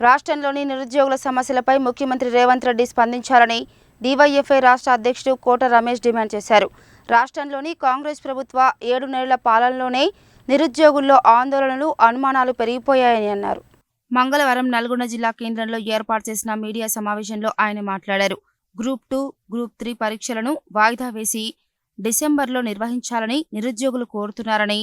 రాష్ట్రంలోని నిరుద్యోగుల సమస్యలపై ముఖ్యమంత్రి రేవంత్ రెడ్డి స్పందించాలని డీవైఎఫ్ఐ రాష్ట్ర అధ్యక్షుడు కోట రమేష్ డిమాండ్ చేశారు. రాష్ట్రంలోని కాంగ్రెస్ ప్రభుత్వ ఏడు నెలల పాలనలోనే నిరుద్యోగుల్లో ఆందోళనలు అనుమానాలు పెరిగిపోయాయని అన్నారు. మంగళవారం నల్గొండ జిల్లా కేంద్రంలో ఏర్పాటు చేసిన మీడియా సమావేశంలో ఆయన మాట్లాడారు. గ్రూప్ టూ గ్రూప్ త్రీ పరీక్షలను వాయిదా వేసి డిసెంబర్లో నిర్వహించాలని నిరుద్యోగులు కోరుతున్నారని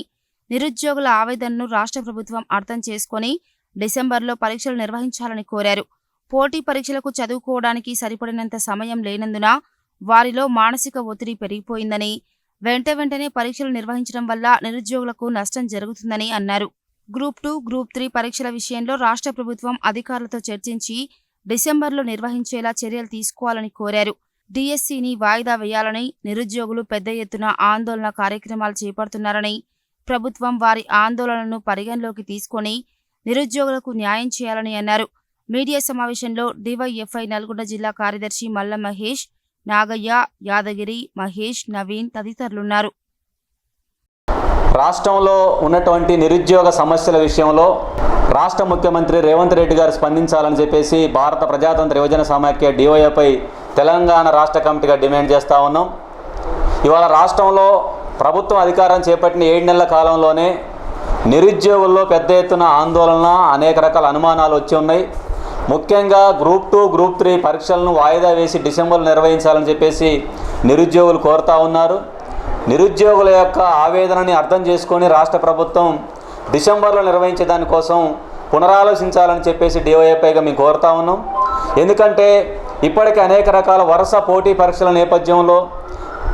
నిరుద్యోగుల ఆవేదనను రాష్ట్ర ప్రభుత్వం అర్థం చేసుకొని డిసెంబర్లో పరీక్షలు నిర్వహించాలని కోరారు. పోటీ పరీక్షలకు చదువుకోవడానికి సరిపడినంత సమయం లేనందున వారిలో మానసిక ఒత్తిడి పెరిగిపోయిందని వెంట వెంటనే పరీక్షలు నిర్వహించడం వల్ల నిరుద్యోగులకు నష్టం జరుగుతుందని అన్నారు. గ్రూప్ టూ గ్రూప్ త్రీ పరీక్షల విషయంలో రాష్ట్ర ప్రభుత్వం అధికారులతో చర్చించి డిసెంబర్లో నిర్వహించేలా చర్యలు తీసుకోవాలని కోరారు. డిఎస్సిని వాయిదా వేయాలని నిరుద్యోగులు పెద్ద ఎత్తున ఆందోళన కార్యక్రమాలు చేపడుతున్నారని ప్రభుత్వం వారి ఆందోళనను పరిగణలోకి తీసుకొని నిరుద్యోగులకు న్యాయం చేయాలని అన్నారు. మీడియా సమావేశంలో డివైఎఫ్ఐ నల్గొండ జిల్లా కార్యదర్శి మల్ల మహేష్ నాగయ్య యాదగిరి మహేష్ నవీన్ తదితరులున్నారు. రాష్ట్రంలో ఉన్నటువంటి నిరుద్యోగ సమస్యల విషయంలో రాష్ట్ర ముఖ్యమంత్రి రేవంత్ రెడ్డి గారు స్పందించాలని చెప్పేసి భారత ప్రజాతంత్ర యువజన సమాఖ్య డివైఎఫ్ఐ తెలంగాణ రాష్ట్ర కమిటీగా డిమాండ్ చేస్తూ ఉన్నాం. ఇవాళ రాష్ట్రంలో ప్రభుత్వం అధికారం చేపట్టిన ఏడు నెలల కాలంలోనే నిరుద్యోగుల్లో పెద్ద ఎత్తున ఆందోళన అనేక రకాల అనుమానాలు వచ్చి ఉన్నాయి. ముఖ్యంగా గ్రూప్ టూ గ్రూప్ త్రీ పరీక్షలను వాయిదా వేసి డిసెంబర్లో నిర్వహించాలని చెప్పేసి నిరుద్యోగులు కోరుతా ఉన్నారు. నిరుద్యోగుల యొక్క ఆవేదనని అర్థం చేసుకొని రాష్ట్ర ప్రభుత్వం డిసెంబర్లో నిర్వహించే దానికోసం పునరాలోచించాలని చెప్పేసి డివైఎఫ్ఐగా మేము కోరుతా ఉన్నాం. ఎందుకంటే ఇప్పటికే అనేక రకాల వరుస పోటీ పరీక్షల నేపథ్యంలో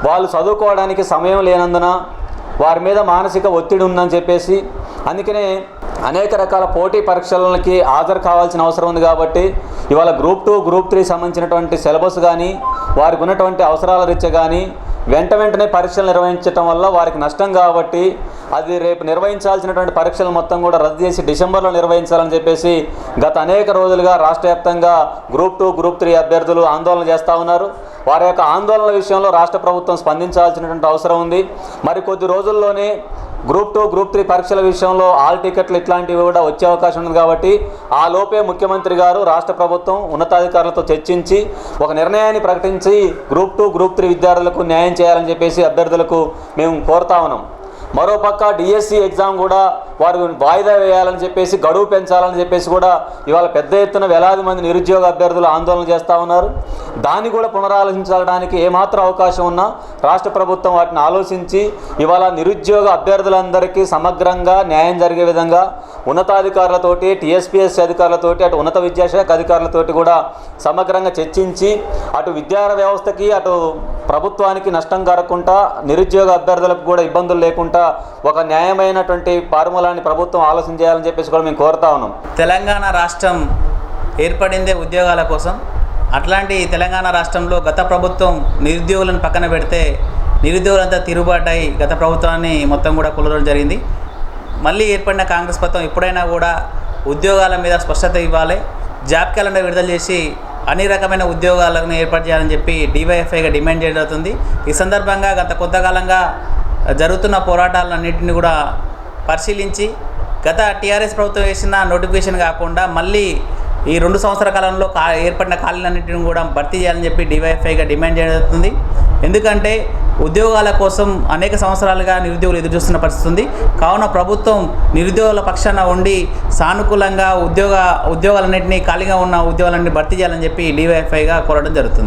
వాళ్ళు చదువుకోవడానికి సమయం లేనందున వారి మీద మానసిక ఒత్తిడి ఉందని చెప్పేసి అందుకనే అనేక రకాల పోటీ పరీక్షలకి హాజరు కావాల్సిన అవసరం ఉంది కాబట్టి ఇవాళ గ్రూప్ టూ గ్రూప్ త్రీ సంబంధించినటువంటి సిలబస్ కానీ వారికి ఉన్నటువంటి అవసరాల రీత్యా కానీ వెంట వెంటనే పరీక్షలు నిర్వహించడం వల్ల వారికి నష్టం కాబట్టి అది రేపు నిర్వహించాల్సినటువంటి పరీక్షలు మొత్తం కూడా రద్దు చేసి డిసెంబర్లో నిర్వహించాలని చెప్పేసి గత అనేక రోజులుగా రాష్ట్ర వ్యాప్తంగా గ్రూప్ టూ గ్రూప్ త్రీ అభ్యర్థులు ఆందోళన చేస్తూ ఉన్నారు. వారి యొక్క ఆందోళన విషయంలో రాష్ట్ర ప్రభుత్వం స్పందించాల్సినటువంటి అవసరం ఉంది. మరి కొద్ది రోజుల్లోనే గ్రూప్ టూ గ్రూప్ త్రీ పరీక్షల విషయంలో ఆల్ టికెట్లు ఇట్లాంటివి కూడా వచ్చే అవకాశం ఉంది కాబట్టి ఆ లోపే ముఖ్యమంత్రి గారు రాష్ట్ర ప్రభుత్వం ఉన్నతాధికారులతో చర్చించి ఒక నిర్ణయాన్ని ప్రకటించి గ్రూప్ టూ గ్రూప్ త్రీ విద్యార్థులకు న్యాయం చేయాలని చెప్పేసి అభ్యర్థులకు మేము కోరుతా ఉన్నాం. మరోపక్క డిఎస్సి ఎగ్జామ్ కూడా వారు వాయిదా వేయాలని చెప్పేసి గడువు పెంచాలని చెప్పేసి కూడా ఇవాళ పెద్ద ఎత్తున వేలాది మంది నిరుద్యోగ అభ్యర్థులు ఆందోళన చేస్తూ ఉన్నారు. దాన్ని కూడా పునరాలోచించడానికి ఏమాత్రం అవకాశం ఉన్నా రాష్ట్ర ప్రభుత్వం వాటిని ఆలోచించి ఇవాళ నిరుద్యోగ అభ్యర్థులందరికీ సమగ్రంగా న్యాయం జరిగే విధంగా ఉన్నతాధికారులతోటి టీఎస్పీఎస్ అధికారులతోటి అటు ఉన్నత విద్యాశాఖ అధికారులతోటి కూడా సమగ్రంగా చర్చించి అటు విద్యా వ్యవస్థకి అటు ప్రభుత్వానికి నష్టం కలగకుండా నిరుద్యోగ అభ్యర్థులకు కూడా ఇబ్బందులు లేకుండా ఒక న్యాయమైనటువంటి ఫార్ములాని ప్రభుత్వం ఆలోచన చేయాలని చెప్పేసి కూడా మేము కోరుతా ఉన్నాం. తెలంగాణ రాష్ట్రం ఏర్పడిందే ఉద్యోగాల కోసం. అట్లాంటి తెలంగాణ రాష్ట్రంలో గత ప్రభుత్వం నిరుద్యోగులను పక్కన పెడితే నిరుద్యోగులంతా తిరుగుబాటై గత ప్రభుత్వాన్ని మొత్తం కూడా కొలవడం జరిగింది. మళ్ళీ ఏర్పడిన కాంగ్రెస్ ప్రభుత్వం ఎప్పుడైనా కూడా ఉద్యోగాల మీద స్పష్టత ఇవ్వాలి. జాబ్ క్యాలెండర్ విడుదల చేసి అన్ని రకమైన ఉద్యోగాలను ఏర్పాటు చేయాలని చెప్పి డివైఎఫ్ఐగా డిమాండ్ చేయడం జరుగుతుంది. ఈ సందర్భంగా గత కొంతకాలంగా జరుగుతున్న పోరాటాలన్నింటినీ కూడా పరిశీలించి గత టీఆర్ఎస్ ప్రభుత్వం వేసిన నోటిఫికేషన్ కాకుండా మళ్ళీ ఈ రెండు సంవత్సరాల కాలంలో కా ఏర్పడిన ఖాళీలన్నింటిని కూడా భర్తీ చేయాలని చెప్పి డివైఎఫ్ఐగా డిమాండ్ చేయడం జరుగుతుంది. ఎందుకంటే ఉద్యోగాల కోసం అనేక సంవత్సరాలుగా నిరుద్యోగులు ఎదురుచూస్తున్న పరిస్థితి ఉంది. కావున ప్రభుత్వం నిరుద్యోగుల పక్షాన ఉండి సానుకూలంగా ఉద్యోగ ఉద్యోగాలన్నింటినీ ఖాళీగా ఉన్న ఉద్యోగాలన్నీ భర్తీ చేయాలని చెప్పి డివైఎఫ్ఐగా కోరడం జరుగుతుంది.